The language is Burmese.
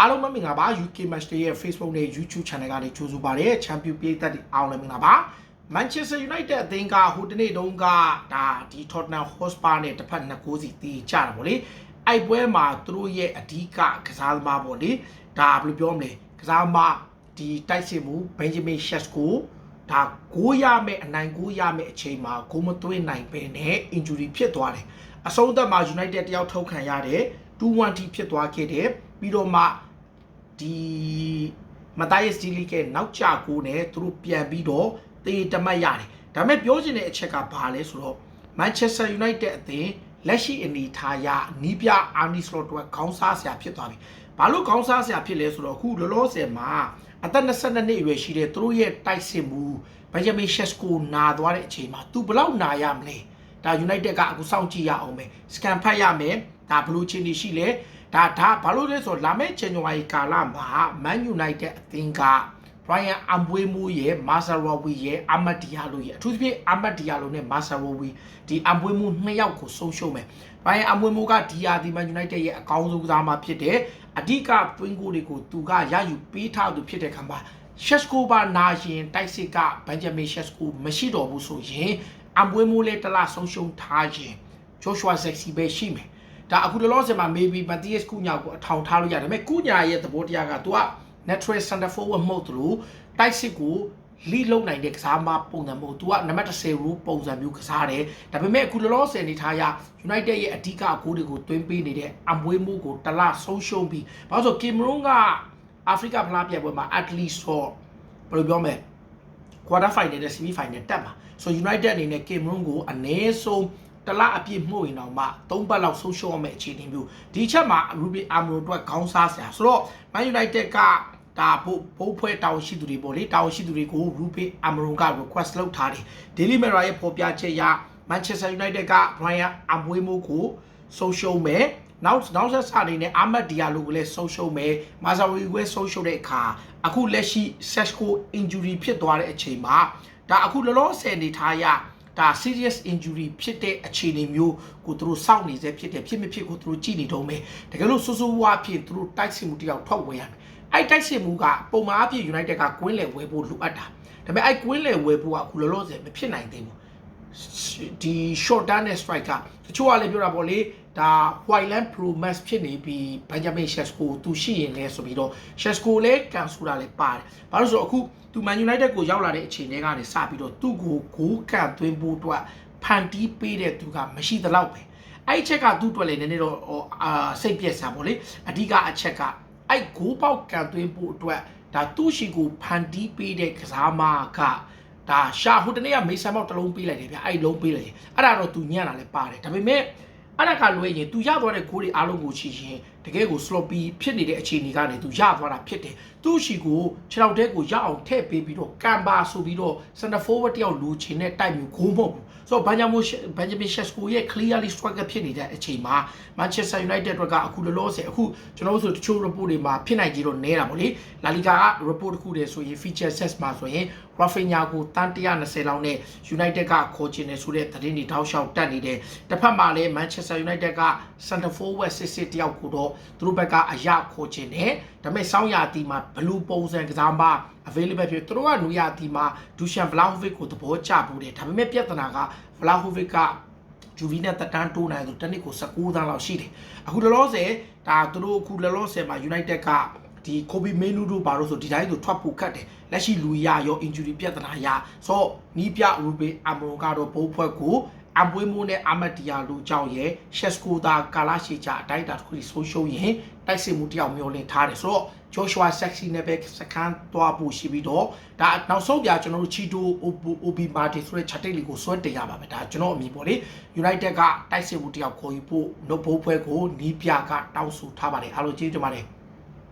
အားလုံးပဲမင်္ဂလာပါ UK Match Day ရဲ့ Facebook နဲ့ YouTube Channel ကနေကြိုဆိုပါရစေ။ Champion ပြည်သက်တွေအားလုံးလည်းမင်္ဂလာပါ။ Manchester United အသင်းကဟိုတနေ့တုန်းကဒါဒီ Tottenham Hotspur နဲ့တစ်ဖက်နှစ်ကိုးစီတီးကြတာပေါ့လေ။အဲ့ပွဲမှာသူတို့ရဲ့အဓိကကစားသမားပေါ့လေ။ဒါဘယ်လိုပြောမလဲ။ကစားသမားဒီတိုက်စစ်မှု Benjamin Sesko ဒါကိုရမယ်အနိုင်ကိုရမယ်အချိန်မှာဂိုးမသွင်းနိုင်ပဲနဲ့ injury ဖြစ်သွားတယ်။အဆုံးသက်မှာ United တယောက်ထုတ်ခံရတယ်။2-1ထိဖြစ်သွားခဲ့တယ်။ပြီးတော့မှ ဒီမတယစ်စီလီကနောက်ကျကိုနဲ့သူတို့ပြန်ပြီးတော့တေးတမတ်ရတယ်ဒါပေမဲ့ပြောချင်တဲ့အချက်ကဘာလဲဆိုတော့ Manchester United အသင်းလက်ရှိအနေထားရနီးပြအာနီစလော့တော့ခေါင်းစားဆရာဖြစ်သွားပြီဘာလို့ခေါင်းစားဆရာဖြစ်လဲဆိုတော့အခုလောလောဆယ်မှာအသက်22နှစ်အရွယ်ရှိတဲ့သူတို့ရဲ့တိုက်စစ်မှုဘန်ဂျမင်ရှက်စကိုနာသွားတဲ့အချိန်မှာသူဘလောက်နာရမလဲဒါ United ကအခုစောင့်ကြည့်ရအောင်ပဲစကန်ဖတ်ရမယ် ဒါဘလို့ချင်းနေရှိလဲဒါဒါဘာလို့လဲဆိုတော့လာမယ့်ဇန်နဝါရီကာလမှာ Man United အသင်းက Brian Ambwemo ရဲ့ Masarawi ရဲ့အမတ်ဒီယာလိုရဲ့အထူးသဖြင့်အမတ်ဒီယာလိုနဲ့ Masarawi ဒီ Ambwemo နှစ်ယောက်ကိုဆုံးရှုံးမယ် Brian Ambwemo ကဒီယာဒီ Man United ရဲ့အကောင်းဆုံးကစားမှာဖြစ်တယ်အဓိကသွင်းကိုတွေကိုသူကရယူပေးထားသူဖြစ်တဲ့ခါမှာ Shesko ဘာနာရင်တိုက်စစ်က Benjamin Shesko မရှိတော့ဘူးဆိုရင် Ambwemo လည်းတလားဆုံးရှုံးထားရင် Joshua Zexi ပဲရှိမယ် ဒါအခုလောလောဆယ်မှာ maybe Matthias Cunha ကိုအထောင်ထားလို့ရတယ်ဒါပေမဲ့ Cunha ရဲ့သဘောတရားကသူက natural center forward မဟုတ်သလိုတိုက်စစ်ကိုလီလုံနိုင်တဲ့ကစားမပုံစံမျိုး तू ကနံပါတ်10 rule ပုံစံမျိုးကစားတယ်ဒါပေမဲ့အခုလောလောဆယ်နေထားရ United ရဲ့အဓိကအကိုးတွေကိုတွင်းပေးနေတဲ့အမွေးမှုကိုတလဆုံးရှုံးပြီးဘာလို့ဆိုကင်မရွန်ကအာဖရိကဖလားပြပွဲမှာ at least တော့ဘယ်လိုပြောမလဲ quarter final နဲ့ semi final တက်မှာ so United အနေနဲ့ Cameroon ကိုအနည်းဆုံး တလအပြည့်မှုရင်တော့မှ၃ပတ်လောက်ဆုံးရှုံးအောင်အခြေအနေမျိုးဒီချက်မှာ Ruby Amro အတွက်ခေါင်းစားစရာဆိုတော့ Man United ကဒါဘိုးဘိုးဖွဲ့တောင်းရှိသူတွေပေါ့လေတောင်းရှိသူတွေကို Ruby Amro က request လုပ်ထားတယ် Daily Mirror ရဲ့ဖော်ပြချက်အရ Manchester United က Brian Ambwemo ကိုဆုံးရှုံးမယ်နောက်နောက်ဆက်စာအနေနဲ့အာမတ်ဒီယာလိုကိုလည်းဆုံးရှုံးမယ်မာဇာဝီကိုလည်းဆုံးရှုံးတဲ့အခါအခုလက်ရှိ Sesco injury ဖြစ်သွားတဲ့အချိန်မှာဒါအခုလောလောဆယ်နေထားရ ဒါ serious injury ဖြစ်တဲ့အခြေအနေမျိုးကိုသူတို့စောင့်နေစေဖြစ်တယ်ဖြစ်မဖြစ်ကိုသူတို့ကြည့်နေတော့မယ်တကယ်လို့ဆူဆူဝါဖြစ်သူတို့တိုက်စစ်မှုတယောက်ထွက်ဝဲရမယ်အဲ့တိုက်စစ်မှုကပုံမှန်အဖြစ် United ကကွင်းလည်ဝဲဖို့လိုအပ်တာဒါပေမဲ့အဲ့ကွင်းလည်ဝဲဖို့ကအခုလောလောဆယ်မဖြစ်နိုင်သေးဘူး ဒီ short down နဲ့ strike ကတချို့ကလည်းပြောတာပေါ့လေဒါ Whiteland Pro Max ဖြစ်နေပြီး Benjamin Sesko သူရှိရင်လဲဆိုပြီးတော့ Sesko လည်းကန်ဆူတာလည်းပါတယ်။ဘာလို့ဆိုတော့အခုသူ Man United ကိုရောက်လာတဲ့အချိန်တွေကနေစပြီးတော့သူ့ကိုဂိုးကန်သွင်းဖို့အတွက်ဖန်တီးပေးတဲ့သူကမရှိသလောက်ပဲ။အဲ့ဒီချက်ကသူ့အတွက်လည်းနည်းနည်းတော့အာစိတ်ပြက်စရာပေါ့လေ။အဓိကအချက်ကအဲ့ဂိုးပေါက်ကန်သွင်းဖို့အတွက်ဒါသူ့ရှိကိုဖန်တီးပေးတဲ့ကစားမက ဒါရှာဟိုတနေ့ကမေဆန်မောက်တစ်လုံးပေးလိုက်တယ်ဗျအဲ့လုံးပေးလိုက်တယ်အဲ့ဒါတော့သူညံ့တာလည်းပါတယ်ဒါပေမဲ့အဲ့ဒါကလွဲရင်သူရသွားတဲ့ဂိုးတွေအားလုံးကိုချီရင်တကယ်ကို sloppy ဖြစ်နေတဲ့အခြေအနေကနေသူရသွားတာဖြစ်တယ်သူ့ရှိကိုခြေထောက်ထဲကိုရအောင်ထည့်ပေးပြီးတော့ကန်ပါဆိုပြီးတော့ center forward တယောက်လိုချင်တဲ့တိုက်မျိုးဂိုးမဟုတ်ဘူး ဆိုတော့ဘန်ဂျမိုဘန်ဂျမင်ရှက်စကိုရဲ့ clearly strike ဖြစ်နေတဲ့အချိန်မှာ Manchester United တို့ကအခုလောလောဆယ်အခုကျွန်တော်တို့ဆိုတချို့ report တွေမှာဖြစ်နိုင်ကြတော့နဲတာပေါ့လေ La Liga က report တစ်ခုတည်းဆိုရင် feature set မှာဆိုရင် Rafinha ကိုတန်း120လောက်နဲ့ United ကခေါ်ချင်တယ်ဆိုတဲ့သတင်းတွေတောက်လျှောက်တက်နေတယ်တစ်ဖက်မှာလည်း Manchester United က center forward စစ်စစ်တယောက်ကိုတော့သူတို့ဘက်ကအရခေါ်ချင်တယ်ဒါပေမဲ့စောင်းရာတီမှာဘလူးပုံစံကစားမ available ဖြစ်သူတို့ကနူရာတီမှာ Dusan Vlahovic ကိုသဘောကျဖို့တယ်ဒါပေမဲ့ပြဿနာက Vlahovic ကဂျူဗီနဲ့တက်တန်းတိုးနိုင်ဆိုတနစ်ကို19သန်းလောက်ရှိတယ်အခုလောလောဆယ်ဒါသူတို့အခုလောလောဆယ်မှာ United ကဒီကိုဘီမေနူတို့ဘာလို့ဆိုဒီတိုင်းဆိုထွက်ဖို့ခတ်တယ်လက်ရှိလူရရော injury ပြဿနာရဆိုနီးပြရူဘေအမရိုကတော့ဘိုးဖွဲ့ကို အပွေးမိုးနဲ့အမတ်တီယာလူကြောင့်ရဲ့ရှက်စကိုတာကာလာရှိချအတိုက်တာတစ်ခုဆိုရှုံးရင်တိုက်စစ်မှုတယောက်မျိုးလင်းထားတယ်ဆိုတော့ Joshua Sexy နဲ့ပဲစကန်သွားဖို့ရှိပြီးတော့ဒါနောက်ဆုံးပြကျွန်တော်တို့ Chito OB Martin ဆိုတဲ့ချက်တိတ်လေးကိုစွဲတင်ရပါမယ်ဒါကျွန်တော်အမြင်ပေါ့လေ United ကတိုက်စစ်မှုတယောက်ခေါ်ယူဖို့နှုတ်ဘိုးဖွဲကိုနီးပြကတောင်းဆိုထားပါတယ်အားလုံးကျေးဇူးတင်ပါတယ်